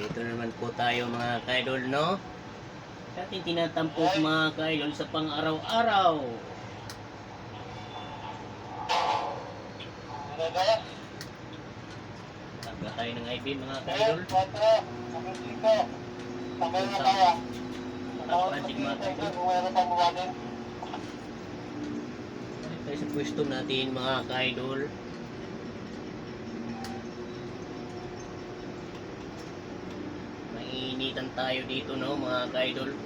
Dito naman po tayo mga kaidol, no? Ating tinatampok mga kaidol sa pang-araw-araw. Tagla tayo ng ID mga kaidol. Project mga kaidol. Tayo sa pwesto natin mga kaidol. Mainitan tayo dito no mga kaidol. Ang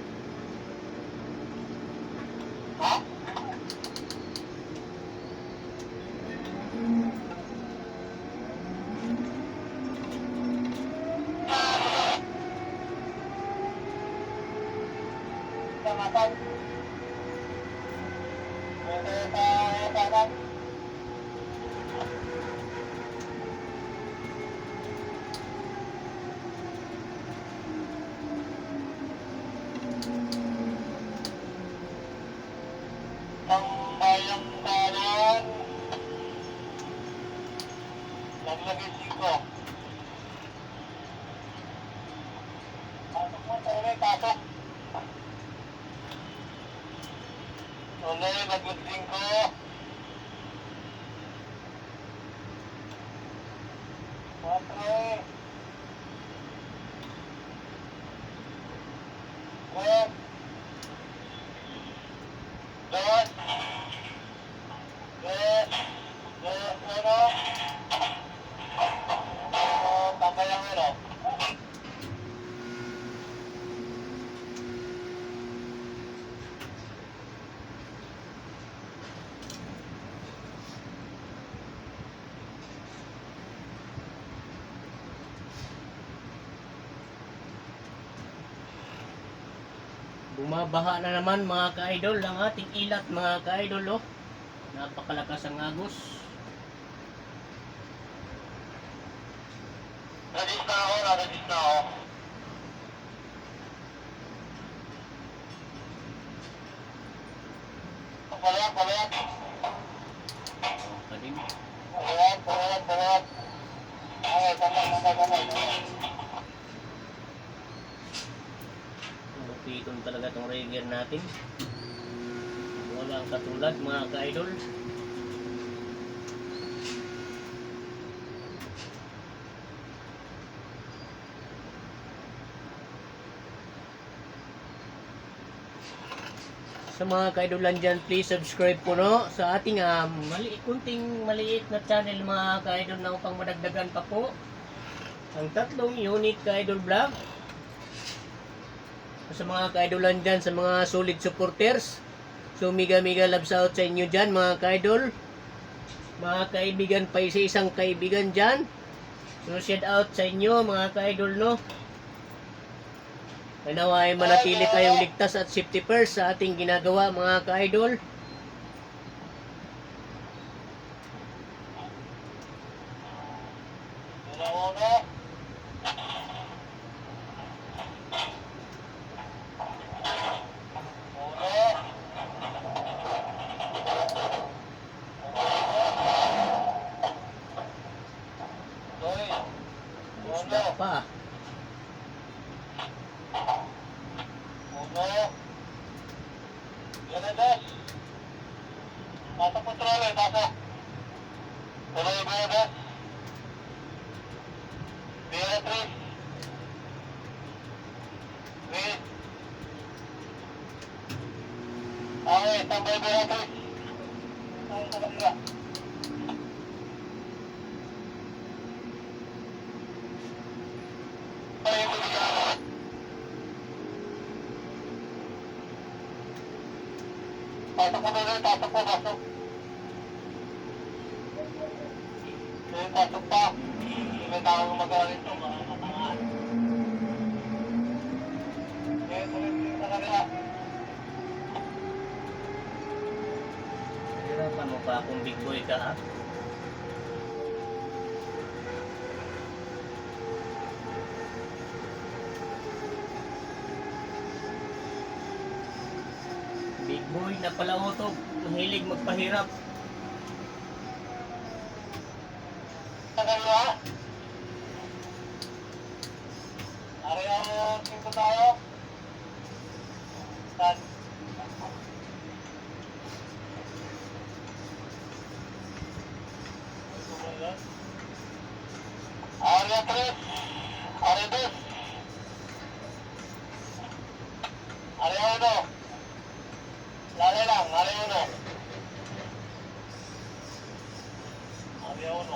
বিভাগের শিক্ষক Bumabaha na naman mga ka-idol ang ating ilat mga ka-idol oh. Napakalakas ang agos. Nadis na ako, nadis na ako. Palayat, palayat. Palayat, palayat, palayat. Okay, tama, tama, tama. Talaga tong rigger natin. Walang katulad mga ka-idol. Sa mga kaidolan dyan, please subscribe po no sa ating ah, maliit, kunting maliit na channel mga kaidol na upang madagdagan pa po ang tatlong unit kaidol vlog sa mga kaidolan dyan, sa mga solid supporters. So, mega mega loves out sa inyo dyan, mga kaidol. Mga kaibigan pa isa isang kaibigan dyan. So, shout out sa inyo, mga kaidol, no? Nawa ay manatili tayong ligtas at safety first sa ating ginagawa, mga kaidol. Uno, uno. Uno. Doy. Isda Uno. pa. Uno. Na, dos. Pasok mo trolley, pasok. Tuloy mo, dos. Beatriz. Wait. Okay, tambay. Tayo sa kanila. Tayo sa kanila. Pasok mo doon, pasok mo, pasok. Okay, pasok pa. May tao magawa nito, mga katangaan. Okay, tuloy dito sa kanila. Hirapan mo pa kung big boy ka, ha? Boy na pala utog. Mahilig magpahirap. Tagal na. Ari ang tingko tayo. Saan? Area 3. Area Lali lang, area 1. Area 1.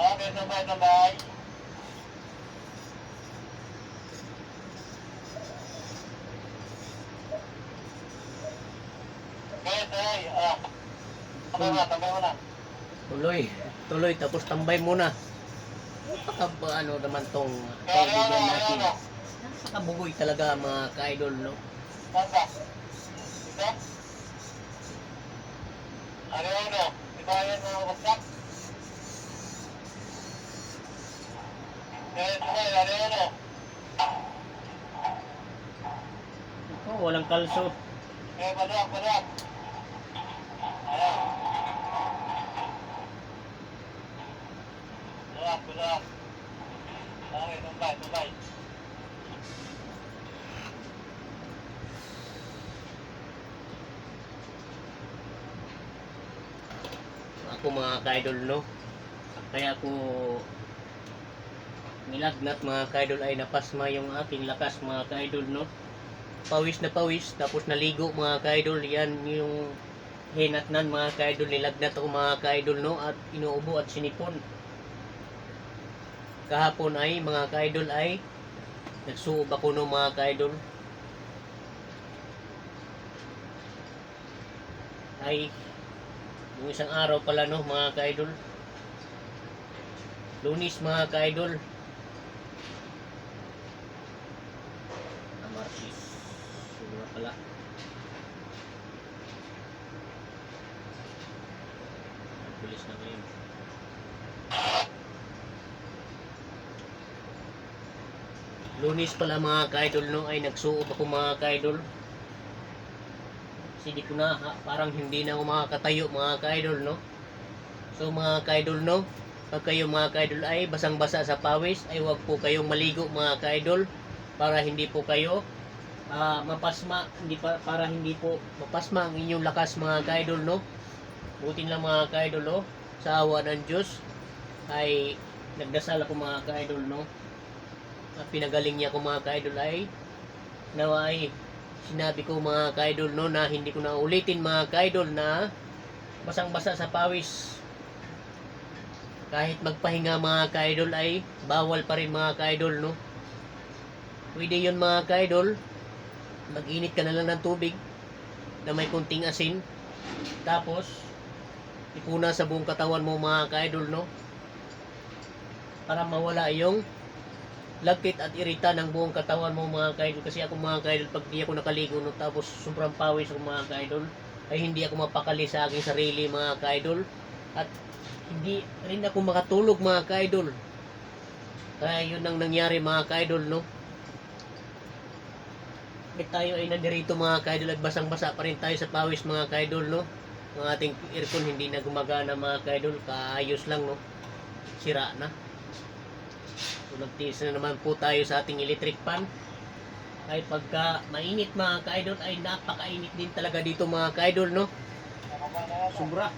Okay. Okay. Ah. Tambay tambay mo na. Tuloy. Tuloy. Tapos tambay muna. Napaka ano naman tong kaibigan natin. Napakabugoy talaga mga ka-idol, no? Saan ba? Dito? Area 1. Di ba yan mga kapsak? Okay, sabay, area 1. Oh, walang kalso. Okay, padak, padak. Ayan. Padak, padak. Okay, tumbay, tumbay. Ako mga ka-idol, no? Kaya ako nilagnat mga ka-idol ay napasma yung aking lakas mga ka-idol, no? Pawis na pawis, tapos naligo mga ka-idol, yan yung hinatnan mga ka-idol, nilagnat ako mga ka-idol, no? At inuubo at sinipon. Kahapon ay, mga ka-idol ay, nagsuob ako no mga ka-idol. Ay, yung isang araw pala no mga ka-idol. Lunis mga ka-idol. Amartis. Siguro pala. Pulis na ngayon. Lunis pala mga ka-idol no ay nagsuob ako mga ka-idol. Kasi di ko na parang hindi na ako makakatayo mga ka-idol no. So mga ka-idol no, pag kayo mga ka-idol ay basang-basa sa pawis ay huwag po kayong maligo mga ka-idol para hindi po kayo ah, mapasma hindi pa, para hindi po mapasma ang inyong lakas mga ka-idol no. Butin lang mga ka-idol no, sa awa ng Diyos ay nagdasal ako mga ka-idol no. At pinagaling niya ako mga ka-idol ay nawa ay sinabi ko mga ka-idol no na hindi ko na ulitin mga ka-idol na basang-basa sa pawis. Kahit magpahinga mga ka-idol ay bawal pa rin mga ka-idol no? Pwede yun mga ka-idol. Mag-init ka na lang ng tubig na may kunting asin. Tapos ipuna sa buong katawan mo mga ka-idol no? Para mawala yung lagkit at irita ng buong katawan mo mga ka-idol. Kasi ako mga ka-idol pag di ako nakaligo no, tapos sobrang pawis ako mga ka-idol ay hindi ako mapakali sa aking sarili mga ka-idol. At hindi rin ako makatulog mga ka-idol. Kaya yun ang nangyari mga ka-idol no? Bakit tayo ay nandirito mga ka-idol at basang-basa pa rin tayo sa pawis mga ka-idol no? Ang ating aircon hindi na gumagana mga ka-idol. Kaayos lang no? Sira na So, nagtiis na naman po tayo sa ating electric fan. Ay pagka mainit mga ka-idol ay napakainit din talaga dito mga ka-idol no. Sobra.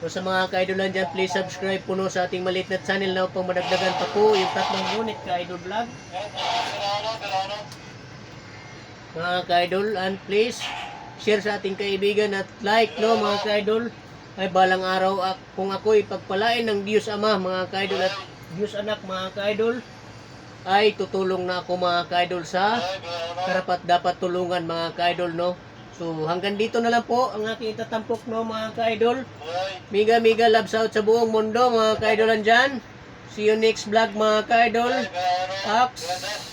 So sa mga ka-idol lang dyan, please subscribe po no sa ating maliit na channel na upang madagdagan pa po yung tatlong unit ka-idol vlog. Mga ka-idol and please share sa ating kaibigan at like no mga ka-idol. Ay balang araw ak- kung ako ipagpalain ng Diyos Ama mga ka-idol at Diyos anak mga ka-idol ay tutulong na ako mga ka-idol sa karapat dapat tulungan mga ka-idol no. So hanggang dito na lang po ang aking itatampok no mga ka-idol. Miga miga love out sa buong mundo mga ka-idol andyan. See you next vlog mga ka-idol. Ox.